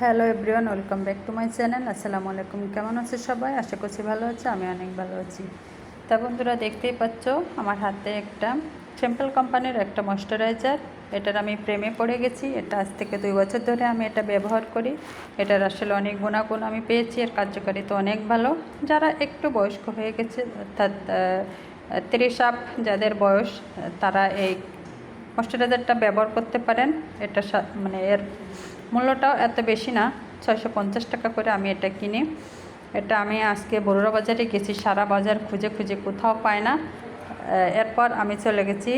Hello everyone, welcome back to my channel. আসসালামু আলাইকুম। কেমন আছে সবাই? আশা করছি ভালো আছে, আমি অনেক ভালো আছি। তা বন্ধুরা, দেখতেই পাচ্ছ, আমার হাতে একটা সিম্পল কোম্পানির একটা ময়শ্চারাইজার এটার আমি প্রেমে পড়ে গেছি। এটা আজ থেকে দুই বছর ধরে আমি এটা ব্যবহার করি। এটার আসলে অনেক গুণাগুণ আমি পেয়েছি। এর কার্যকারিতা অনেক ভালো। যারা একটু বয়স্ক হয়ে গেছে, অর্থাৎ তিরিশ আপ যাদের বয়স, তারা এই ময়শ্চারাইজারটা ব্যবহার করতে পারেন। এটা মানে এর মূল্যটাও এত বেশি না, ছয়শো পঞ্চাশ টাকা করে আমি এটা কিনি। এটা আমি আজকে বড়ুরা বাজারে গেছি, সারা বাজার খুঁজে খুঁজে কোথাও পাই না। এরপর আমি চলে গেছি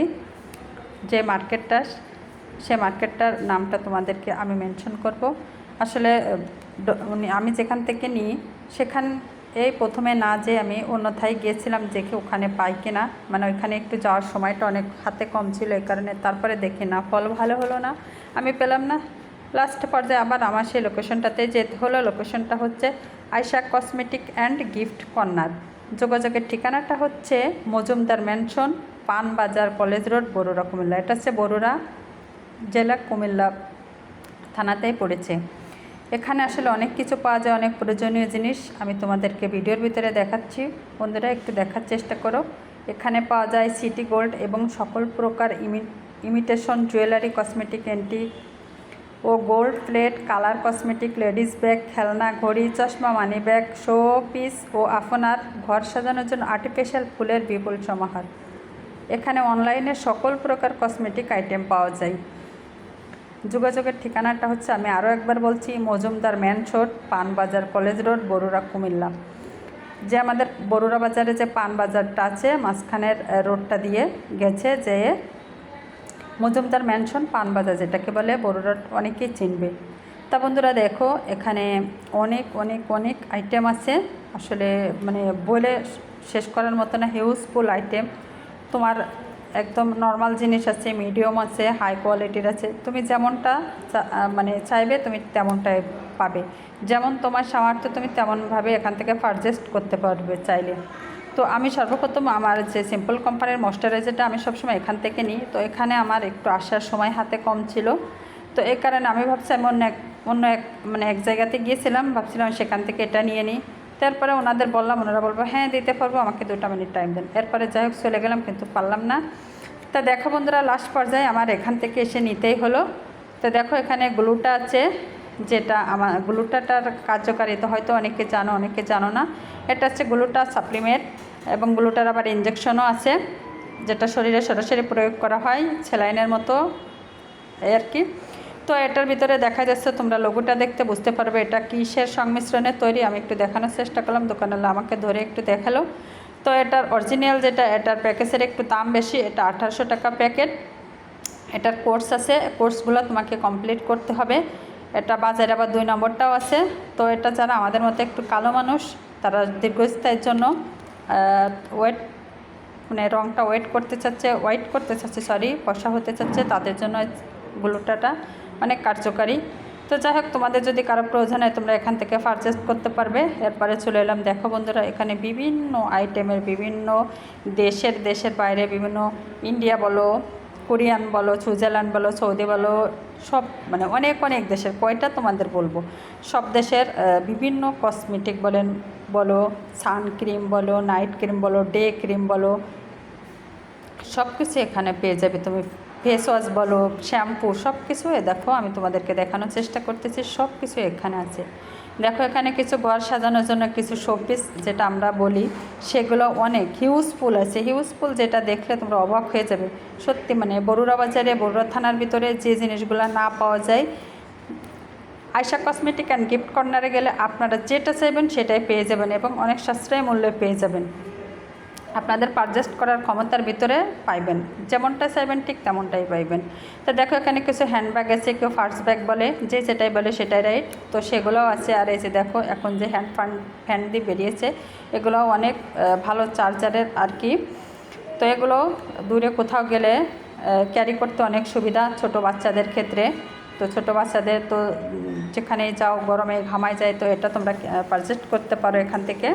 যে মার্কেটটা, সে মার্কেটটার নামটা তোমাদেরকে আমি মেনশন করব। আসলে আমি যেখান থেকে নিই, সেখান এই প্রথমে না যে আমি অন্যথায় গিয়েছিলাম দেখে ওখানে পাই কিনা মানে ওইখানে একটু যাওয়ার সময়টা অনেক হাতে কম ছিল এই কারণে, তারপরে দেখি না, ফল ভালো হলো না। আমি পেলাম না লাস্ট পর্যায়ে আবার আমার সেই লোকেশনটাতে যেতে হলো। লোকেশনটা হচ্ছে Ayesha cosmetic and gift corner যোগাযোগের ঠিকানাটা হচ্ছে Majumdar mansion Panbazar college road Barura, Comilla. এটা হচ্ছে বরুড়া জেলা, কুমিল্লা থানাতেই পড়েছে। এখানে আসলে অনেক কিছু পাওয়া যায়, অনেক প্রয়োজনীয় জিনিস। আমি তোমাদেরকে ভিডিওর ভিতরে দেখাচ্ছি। বন্ধুরা, একটু দেখার চেষ্টা করো। এখানে পাওয়া যায় সিটি গোল্ড এবং সকল প্রকার ইমি ইমিটেশন জুয়েলারি কসমেটিক অ্যান্টি ও gold plate, colour cosmetic ladies bag, খেলনা, ঘড়ি, চশমা, মানি ব্যাগ শো পিস ও আপনার ঘর সাজানোর জন্য আর্টিফিশিয়াল ফুলের বিপুল সমাহার। এখানে অনলাইনে সকল প্রকার কসমেটিক আইটেম পাওয়া যায়। যোগাযোগের ঠিকানাটা হচ্ছে, আমি আরও একবার বলছি, Majumdar mansion Panbazar college road Barura, Comilla. যে আমাদের বরুড়া বাজারে যে পান বাজারটা আছে, মাঝখানের রোডটা দিয়ে গেছে যে মজুমদার ম্যানশন পানবাজার, যেটাকে বলে বড়ুরা অনেকেই চিনবে। তা বন্ধুরা দেখো, এখানে অনেক অনেক অনেক আইটেম আছে। আসলে মানে বলে শেষ করার মতো না হিউজফুল আইটেম তোমার একদম নর্মাল জিনিস আছে মিডিয়াম আছে হাই কোয়ালিটির আছে। তুমি যেমনটা মানে চাইবে, তুমি তেমনটাই পাবে। যেমন তোমার সামর্থ্য, তুমি তেমনভাবে এখান থেকে পারচেস্ট করতে পারবে চাইলে। তো আমি সর্বপ্রথম আমার যে সিম্পল কোম্পানির ময়শ্চারাইজারটা আমি সবসময় এখান থেকে নিই। তো এখানে আমার একটু আসার সময় হাতে কম ছিল। তো এই কারণে আমি ভাবছি আমি অন্য এক অন্য এক মানে এক জায়গাতে গিয়েছিলাম। ভাবছিলাম সেখান থেকে এটা নিয়ে নিই। তারপরে ওনাদের বললাম, ওনারা বলব হ্যাঁ দিতে পারব, আমাকে দুটা মিনিট টাইম দেন। এরপরে যাই হোক, চলে গেলাম, কিন্তু পারলাম না। তা দেখো বন্ধুরা লাস্ট পর্যায়ে আমার এখান থেকে এসে নিতেই হলো। তো দেখো, এখানে গ্লুটা আছে, যেটা আমার গ্লুটাটার কার্যকারিতা হয়তো অনেকে জানো অনেকে জানো না। এটা হচ্ছে গ্লুটা সাপ্লিমেন্ট এবং গ্লুটার আবার ইঞ্জেকশনও আছে, যেটা শরীরে সরাসরি প্রয়োগ করা হয় সেলাইনের মতো, এই আর কি। তো এটার ভিতরে দেখা যাচ্ছে তোমরা লোগোটা দেখতে বুঝতে পারবে, এটা কিসের সংমিশ্রণে তৈরি, আমি একটু দেখানোর চেষ্টা করলাম দোকানওয়ালা আমাকে ধরে একটু দেখাল। তো এটার অরিজিনাল যেটা, এটার প্যাকেজের একটু দাম বেশি, এটা আঠারোশো টাকা প্যাকেট এটার কোর্স আছে কোর্সগুলো তোমাকে কমপ্লিট করতে হবে। এটা বাজারে আবার দুই নম্বরটাও আছে। তো এটা যারা আমাদের মতো একটু কালো মানুষ, তারা দীর্ঘস্থায়ীর জন্য ওয়েট মানে রঙটা ওয়েট করতে চাচ্ছে হোয়াইট করতে চাচ্ছে সরি ফসা হতে চাচ্ছে, তাদের জন্য গ্লুটাটা অনেক কার্যকারী। তো যাই হোক তোমাদের যদি কারও প্রয়োজন হয়, তোমরা এখান থেকে পারচেস করতে পারবে। এরপরে চলে এলাম, দেখো বন্ধুরা, এখানে বিভিন্ন আইটেমের বিভিন্ন দেশের দেশের বাইরে বিভিন্ন, ইন্ডিয়া বলো কোরিয়ান বলো, সুইজারল্যান্ড বলো, সৌদি বলো, সব মানে অনেক অনেক দেশের, কয়টা তোমাদের বলব? সব দেশের বিভিন্ন কসমেটিক বলেন, বলো সান ক্রিম বলো নাইট ক্রিম বলো ডে ক্রিম বলো সব কিছু এখানে পেয়ে যাবে তুমি। ফেস ওয়াশ বলো শ্যাম্পু সব কিছু দেখো, আমি তোমাদেরকে দেখানোর চেষ্টা করতেছি সব কিছু এখানে আছে। দেখো, এখানে কিছু ঘর সাজানোর জন্য কিছু শোপিস যেটা আমরা বলি, সেগুলো অনেক হিউজফুল আছে। হিউজফুল যেটা দেখলে তোমরা অবাক হয়ে যাবে। সত্যি মানে বরুড়া বাজারে, বরুড়া থানার ভিতরে যে জিনিসগুলো না পাওয়া যায়, আয়শা কসমেটিক অ্যান্ড গিফট কর্নারে গেলে আপনারা যেটা চাইবেন সেটাই পেয়ে যাবেন এবং অনেক সাশ্রয় মূল্যে পেয়ে যাবেন। আপনাদের পারচেস্ট করার ক্ষমতার ভিতরে পাইবেন। যেমনটা চাইবেন ঠিক তেমনটাই পাইবেন। তো দেখো এখানে কিছু হ্যান্ডব্যাগ আছে কেউ ফার্স্ট ব্যাগ বলে যে সেটাই বলে সেটাই রাইট তো সেগুলোও আছে আর এই যে দেখো এখন যে হ্যান্ড ফান্ড ফ্যান দিয়ে বেরিয়েছে এগুলোও অনেক ভালো চার্জারের আর কি। তো এগুলো দূরে কোথাও গেলে ক্যারি করতে অনেক সুবিধা ছোট বাচ্চাদের ক্ষেত্রে। তো ছোট বাচ্চাদের তো উম, যেখানে যাও গরমে ঘামায় যায় তো এটা তোমরা পারচেস্ট করতে পারো এখান থেকে।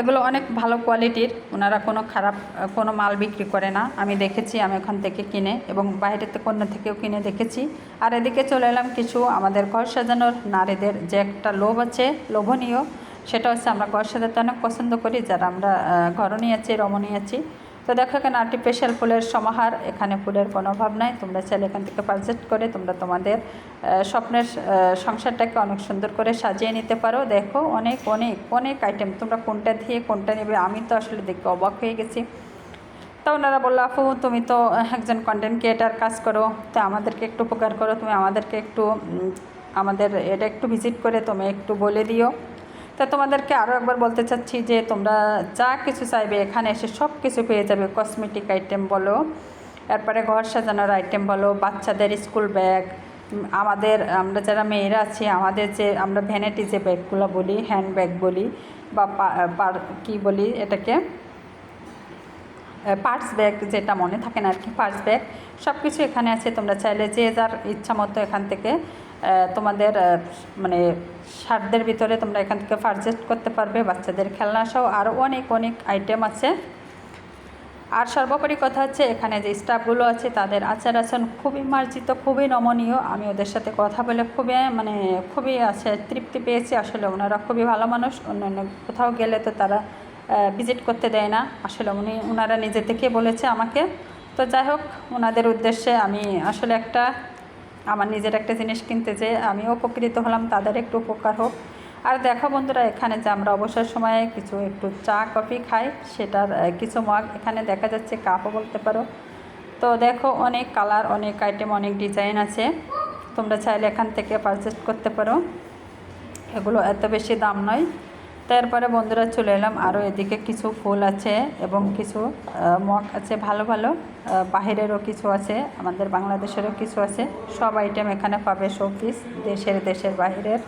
এগুলো অনেক ভালো কোয়ালিটির। ওনারা কোনো খারাপ, কোনো মাল বিক্রি করে না। আমি দেখেছি, আমি ওখান থেকে কিনে এবং বাইরের থেকে অন্য থেকেও কিনে দেখেছি। আর এদিকে চলে এলাম কিছু আমাদের ঘর সাজানোর নারীদের যে একটা লোভ আছে, লোভনীয়, সেটা হচ্ছে আমরা ঘর সাজাতে অনেক পছন্দ করি। যারা আমরা ঘরণী আছি রমণী আছি। তো দেখো এখানে আর্টিফিশিয়াল ফুলের সমাহার, এখানে ফুলের কোনো অভাব নাই। তোমরা চাইলে এখান থেকে পারচেস করে তোমরা তোমাদের স্বপ্নের সংসারটাকে অনেক সুন্দর করে সাজিয়ে নিতে পারো। দেখো অনেক অনেক অনেক আইটেম তোমরা কোনটা দিয়ে কোনটা নেবে, আমি তো আসলে দেখতে অবাক হয়ে গেছি। তো ওনারা বলল আপু তুমি তো একজন কন্টেন্ট ক্রিয়েটার কাজ করো। তো আমাদেরকে একটু উপকার করো। তুমি আমাদেরকে একটু আমাদের এটা একটু ভিজিট করে, তুমি একটু বলে দিও। তো তোমাদেরকে আরও একবার বলতে চাচ্ছি যে তোমরা যা কিছু চাইবে, এখানে এসে সব কিছু পেয়ে যাবে। কসমেটিক আইটেম বলো, এরপরে ঘর সাজানোর আইটেম বলো, বাচ্চাদের স্কুল ব্যাগ আমাদের, আমরা যারা মেয়েরা আছি, আমাদের যে, আমরা ভ্যানিটি যে ব্যাগগুলো বলি হ্যান্ড ব্যাগ বলি, বা কি বলি এটাকে পার্স ব্যাগ যেটা মনে থাকে না আর কি পার্স ব্যাগ সব কিছু এখানে আছে। তোমরা চাইলে যে যার ইচ্ছা মতো এখান থেকে তোমাদের মানে সারদের ভিতরে তোমরা এখান থেকে পারচেস করতে পারবে, বাচ্চাদের খেলনা সহ আরও অনেক অনেক আইটেম আছে। আর সর্বোপরি কথা হচ্ছে, এখানে যে স্টাফগুলো আছে, তাদের আচার আচরণ খুবই মার্জিত, খুবই নমনীয়। আমি ওদের সাথে কথা বলে খুবই মানে খুবই আছে, তৃপ্তি পেয়েছি। আসলে ওনারা খুবই ভালো মানুষ, অন্যান্য কোথাও গেলে তো তারা ভিজিট করতে দেয় না। আসলে উনি ওনারা নিজে থেকে বলেছে আমাকে। তো যাই হোক ওনাদের উদ্দেশ্যে আমি আসলে একটা আমার নিজের একটা জিনিস কিনতে যে আমিও উপকৃত হলাম, তাদের একটু উপকার হোক। আর দেখো বন্ধুরা, এখানে যে আমরা অবসর সময়ে কিছু একটু চা, কফি খাই, সেটার কিছু মগ এখানে দেখা যাচ্ছে কাপও বলতে পারো। তো দেখো অনেক কালার অনেক আইটেম অনেক ডিজাইন আছে। তোমরা চাইলে এখান থেকে পারচেস করতে পারো। এগুলো এত বেশি দাম নয়। তারপরে বন্ধুরা চলে এলাম। আরও এদিকে কিছু ফুল আছে এবং কিছু মগ আছে ভালো ভালো। বাহিরেরও কিছু আছে, আমাদের বাংলাদেশেরও কিছু আছে। সব আইটেম এখানে পাবে শোপিস দেশের দেশের বাহিরের।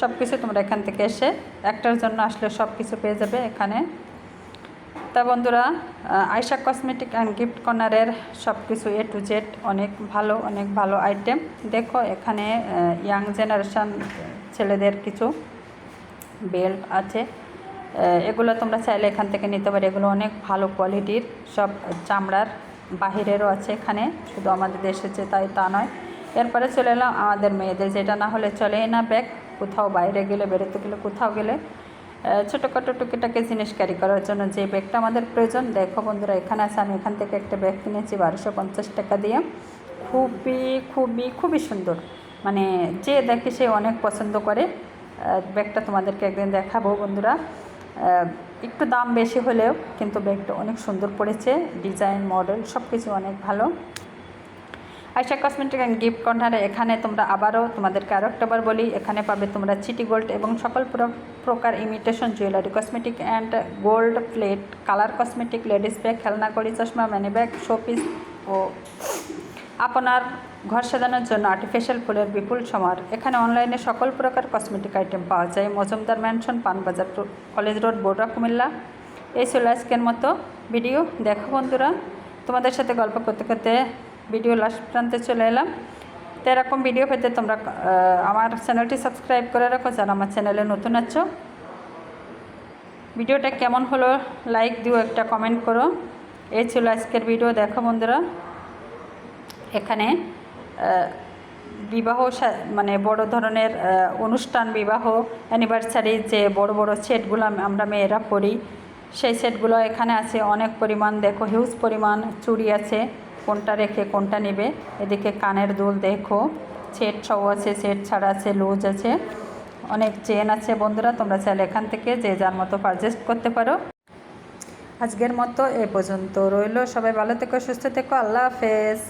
সব কিছু তোমরা এখান থেকে এসে একটার জন্য আসলে সব কিছু পেয়ে যাবে এখানে। তা বন্ধুরা আয়শা কসমেটিক অ্যান্ড গিফট কর্নারের সব কিছু এ টু জেড অনেক ভালো অনেক ভালো আইটেম দেখো এখানে ইয়াং জেনারেশান ছেলেদের কিছু বেল্ট আছে। এগুলো তোমরা চাইলে এখান থেকে নিতে পারো। এগুলো অনেক ভালো কোয়ালিটির। সব চামড়ার বাহিরেরও আছে এখানে। শুধু আমাদের দেশে যে তাই তা নয়। এরপরে চলে এলাম আমাদের মেয়েদের। যেটা না হলে চলেই না ব্যাগ। কোথাও বাইরে গেলে, বেরোতে গেলে, কোথাও গেলে ছোটোখাটো টুকিটাকে জিনিস ক্যারি করার জন্য যে ব্যাগটা আমাদের প্রয়োজন। দেখো বন্ধুরা, এখানে আছে। আমি এখান থেকে একটা ব্যাগ কিনেছি বারোশো পঞ্চাশ টাকা দিয়ে। খুবই খুবই খুবই সুন্দর। মানে যে দেখে সে অনেক পছন্দ করে। ব্যাগটা তোমাদেরকে একদিন দেখাবো বন্ধুরা। একটু দাম বেশি হলেও কিন্তু ব্যাগটা অনেক সুন্দর পড়েছে, ডিজাইন, মডেল সব কিছু অনেক ভালো। আয়সা কসমেটিক অ্যান্ড গিফট কর্নারে এখানে তোমরা আবারও তোমাদেরকে আরও একটাবার বলি, এখানে পাবে তোমরা চিটি গোল্ড এবং সকল প্র- প্রকার imitation jewellery cosmetic and gold plate colour cosmetic ladies bag খেলনা কড়ি, চশমা ম্যানি ব্যাগ শোপিস ও আপনার ঘর সাজানোর জন্য আর্টিফিশিয়াল ফুলের বিপুল সমার। এখানে অনলাইনে সকল প্রকার কসমেটিক আইটেম পাওয়া যায়। Majumdar mansion Panbazar college road Barura Comilla. এই ছিল আজকের মতো ভিডিও দেখো বন্ধুরা, তোমাদের সাথে গল্প করতে করতে ভিডিও লাস্ট প্রান্তে চলে এলাম। তো এরকম ভিডিও পেতে তোমরা আমার চ্যানেলটি সাবস্ক্রাইব করে রাখো। যারা আমার চ্যানেলে নতুন আছো ভিডিওটা কেমন হলো লাইক দিও, একটা কমেন্ট করো। এই ছিল আজকের ভিডিও দেখো বন্ধুরা। এখানে বিবাহ মানে বড় ধরনের অনুষ্ঠান, বিবাহ অ্যানিভার্সারি যে বড় বড় সেটগুলো আমরা মেয়েরা পরি সেই সেটগুলো এখানে আছে। অনেক পরিমাণ, দেখো হিউজ পরিমাণ চুড়ি আছে, কোনটা রেখে কোনটা নেবে। এদিকে কানের দুল দেখো, সেট সহ আছে, সেট ছাড়া আছে, লুজ আছে। অনেক চেন আছে, বন্ধুরা, তোমরা চাইলে এখান থেকে যে যার মতো পারচেস করতে পারো। আজকের মতো এ পর্যন্ত রইল। সবাই ভালো থেকো, সুস্থ থেকো। আল্লাহ হাফেজ।